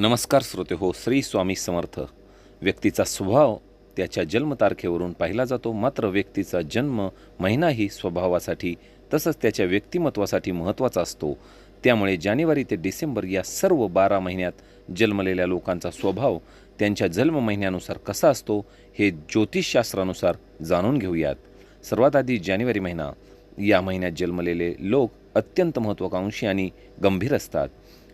नमस्कार श्रोते हो श्री स्वामी समर्थ. व्यक्तीचा स्वभाव त्याच्या जन्मतारखेवरून पाहिला जातो. मात्र व्यक्तीचा जन्म महिनाही स्वभावासाठी तसंच त्याच्या व्यक्तिमत्वासाठी महत्त्वाचा असतो. त्यामुळे जानेवारी ते डिसेंबर या सर्व बारा महिन्यात जन्मलेल्या लोकांचा स्वभाव त्यांच्या जन्म महिन्यानुसार कसा असतो हे ज्योतिषशास्त्रानुसार जाणून घेऊयात. सर्वात आधी जानेवारी महिना. या महिन्यात जन्मलेले लोक अत्यंत महत्त्वाकांक्षी आणि गंभीर असतात.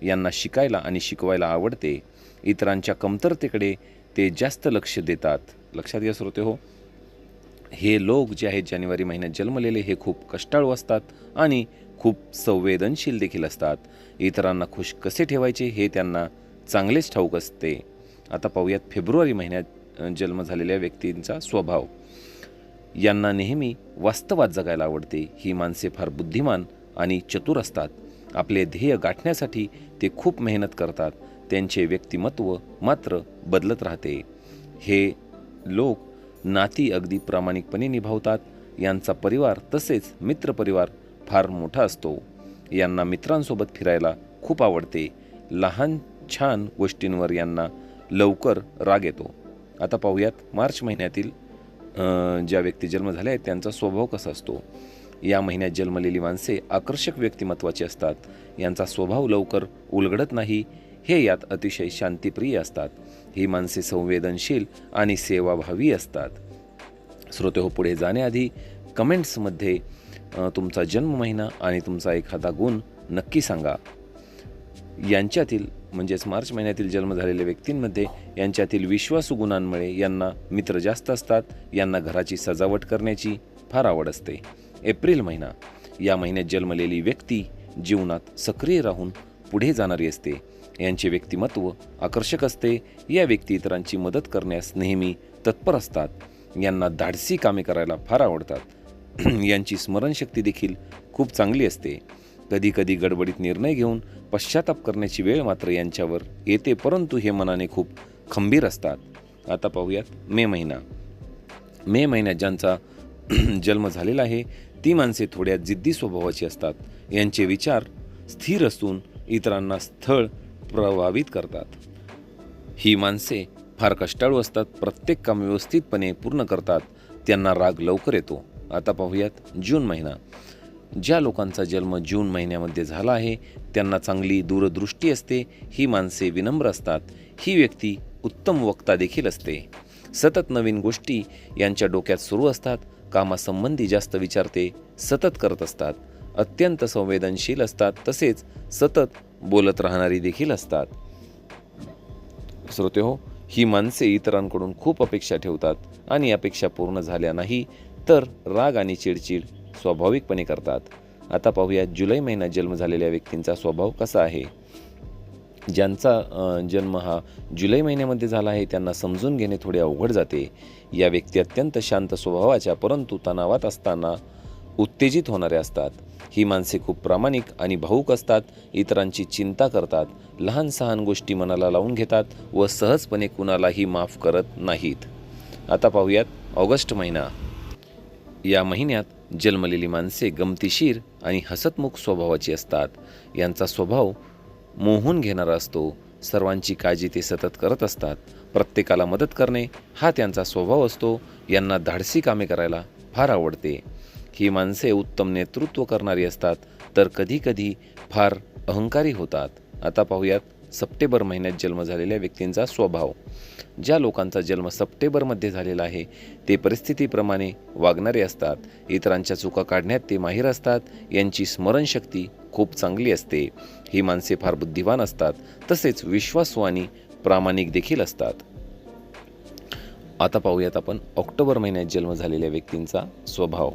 यांना शिकायला आणि शिकवायला आवडते. इतरांच्या कमतरतेकडे ते जास्त लक्ष देतात. लक्षात घ्या श्रोते हो. हे लोक जे आहेत जानेवारी महिन्यात जन्मलेले हे खूप कष्टाळू असतात आणि खूप संवेदनशील देखील असतात. इतरांना खुश कसे ठेवायचे हे त्यांना चांगलेच ठाऊक असते. आता पाहूयात फेब्रुवारी महिन्यात जन्म झालेल्या व्यक्तींचा स्वभाव. यांना नेहमी वास्तवात जगायला आवडते. ही माणसे फार बुद्धिमान आणि चतुर असतात. आपले ध्येय गाठण्यासाठी ते खूप मेहनत करतात. त्यांचे व्यक्तिमत्व मात्र बदलत राहते. हे लोक नाती अगदी प्रामाणिकपणे निभावतात. यांचा परिवार तसेच मित्रपरिवार फार मोठा असतो. यांना मित्रांसोबत फिरायला खूप आवडते. लहान छान गोष्टींवर यांना लवकर राग येतो. आता पाहूयात मार्च महिन्यातील ज्या व्यक्ती जन्म झाल्या आहेत त्यांचा स्वभाव कसा असतो? या महिन्यात जन्मलेली माणसे आकर्षक व्यक्तिमत्वाची असतात. यांचा स्वभाव लवकर उलगडत नाही. हे यात अतिशय शांतिप्रिय असतात. ही माणसे संवेदनशील आणि सेवाभावी असतात. श्रोते हो पुढे जाण्याआधी कमेंट्समध्ये तुमचा जन्म महिना आणि तुमचा एखादा गुण नक्की सांगा. यांच्यातील म्हणजेच मार्च महिन्यातील जन्म झालेल्या व्यक्तींमध्ये यांच्यातील विश्वासू गुणांमुळे यांना मित्र जास्त असतात. यांना घराची सजावट करण्याची फार आवड असते. एप्रिल महिना. या महिन्यात जन्मलेली व्यक्ती जीवनात सक्रिय राहून पुढे जाणारी असते. यांचे व्यक्तिमत्व आकर्षक असते. या व्यक्ती इतरांची मदत करण्यास नेहमी तत्पर असतात. यांना धाडसी कामे करायला फार आवडतात. यांची स्मरणशक्ती देखील खूप चांगली असते. कधीकधी गडबडीत निर्णय घेऊन पश्चाताप करण्याची वेळ मात्र यांच्यावर येते परंतु हे मनाने खूप खंबीर असतात. आता पाहूयात मे महिना. मे महिन्यात ज्यांचा जन्म झालेला आहे ती माणसे थोड्या जिद्दी स्वभावाची असतात. यांचे विचार स्थिर असून इतरांना स्थळ प्रभावित करतात. ही माणसे फार कष्टाळू असतात प्रत्येक काम व्यवस्थितपणे पूर्ण करतात त्यांना राग लवकर येतो. आता पाहूयात जून महिना. ज्या लोकांचा जन्म जून महिन्यामध्ये झाला आहे त्यांना चांगली दूरदृष्टी असते ही माणसे विनम्र असतात ही व्यक्ती उत्तम वक्ता देखील असते. सतत नवीन गोष्टी यांच्या डोक्यात सुरू असतात कामासंबंधी जास्त विचार ते सतत करत असतात. अत्यंत संवेदनशील असतात तसेच सतत बोलत राहणारी देखील असतात. श्रोते हो ही माणसे इतरांकडून खूप अपेक्षा ठेवतात आणि अपेक्षा पूर्ण झाल्या नाही तर राग आणि चिडचिड स्वाभाविकपणे करतात. आता पाहूया जुलै महिन्यात जन्म झालेल्या व्यक्तींचा स्वभाव कसा आहे? ज्यांचा जन्म हा जुलै महिन्यामध्ये झाला आहे त्यांना समजून घेणे थोडे अवघड जाते. या व्यक्ती अत्यंत शांत स्वभावाच्या परंतु तणावात असताना उत्तेजित होणाऱ्या असतात. ही माणसे खूप प्रामाणिक आणि भाऊक असतात इतरांची चिंता करतात लहान सहान गोष्टी मनाला लावून घेतात व सहजपणे कुणालाही माफ करत नाहीत. आता पाहूयात ऑगस्ट महिना. या महिन्यात जन्मलेली माणसे गमतीशीर आणि हसतमुख स्वभावाची असतात. यांचा स्वभाव मोहून घेणारा असतो. सर्वांची काळजी ते सतत करत असतात. प्रत्येकाला मदत करणे हा त्यांचा स्वभाव असतो. यांना धाडसी कामे करायला फार आवडते. ही माणसे उत्तम नेतृत्व करणारी असतात तर कधीकधी फार अहंकारी होतात. आता पाहूयात सप्टेंबर महिन्यात जन्म झालेल्या व्यक्तींचा स्वभाव. ज्या लोकांचा जन्म सप्टेंबरमध्ये झालेला आहे ते परिस्थितीप्रमाणे वागणारे असतात. इतरांच्या चुका काढण्यात ते माहीर असतात. यांची स्मरणशक्ती खूप चांगली असते. ही माणसे फार बुद्धिवान असतात. तसेच विश्वासू आणि प्रामाणिक देखील असतात. आता पाहूयात आपण ऑक्टोबर महिन्यात जन्म झालेल्या व्यक्तींचा स्वभाव.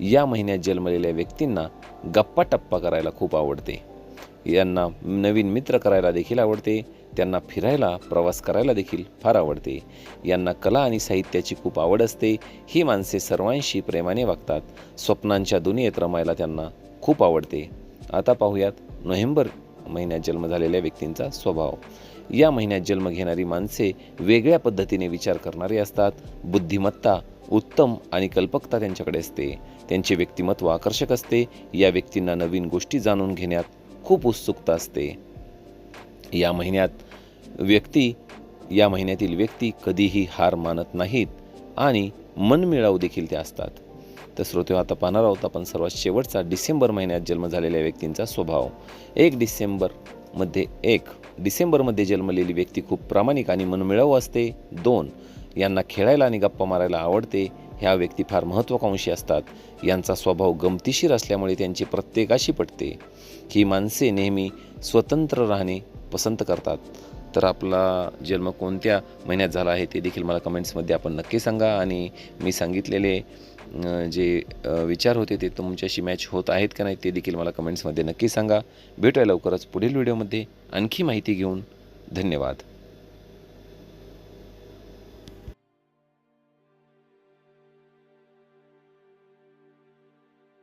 या महिन्यात जन्मलेल्या व्यक्तींना गप्पा टप्पा करायला खूप आवडते. यांना नवीन मित्र करायला देखील आवडते त्यांना फिरायला प्रवास करायला देखील फार आवडते. यांना कला आणि साहित्याची खूप आवड असते ही माणसे सर्वांशी प्रेमाने वागतात स्वप्नांच्या दुनियेत रमायला त्यांना खूप आवडते. आता पाहूयात नोव्हेंबर महिन्यात जन्म झालेल्या व्यक्तींचा स्वभाव. या महिन्यात जन्म घेणारी माणसे वेगळ्या पद्धतीने विचार करणारी असतात बुद्धिमत्ता उत्तम आणि कल्पकता त्यांच्याकडे असते. त्यांचे व्यक्तिमत्व आकर्षक असते. या व्यक्तींना नवीन गोष्टी जाणून घेण्यात खूप उत्सुकता असते. या महिन्यात व्यक्ती या महिन्यातील व्यक्ती कधीही हार मानत नाहीत आणि मनमिळाऊ देखील ते असतात. तर श्रोते हो, आता पाहणार आहोत आपण सर्वात शेवटचा डिसेंबर महिन्यात जन्म झालेल्या व्यक्तींचा स्वभाव. एक डिसेंबरमध्ये एक. डिसेंबरमध्ये जन्मलेली व्यक्ती खूप प्रामाणिक आणि मनमिळाऊ असते. दोन यांना खेळायला आणि गप्पा मारायला आवडते. ह्या व्यक्ती फार महत्त्वाकांक्षी असतात. यांचा स्वभाव गमतीशीर असल्यामुळे त्यांची प्रत्येकाशी पटते. ही माणसे नेहमी स्वतंत्र राहणे पसंत करतात. तर आपला जन्म कोणत्या महिन्यात झाला आहे ते देखील मला कमेंट्समध्ये आपण नक्की सांगा. आणि मी सांगितलेले जे विचार होते ते तुमच्याशी मॅच होत आहेत का नाही ते देखील मला कमेंट्समध्ये नक्की सांगा. भेटूया लवकरच पुढील व्हिडिओमध्ये आणखी माहिती घेऊन धन्यवाद.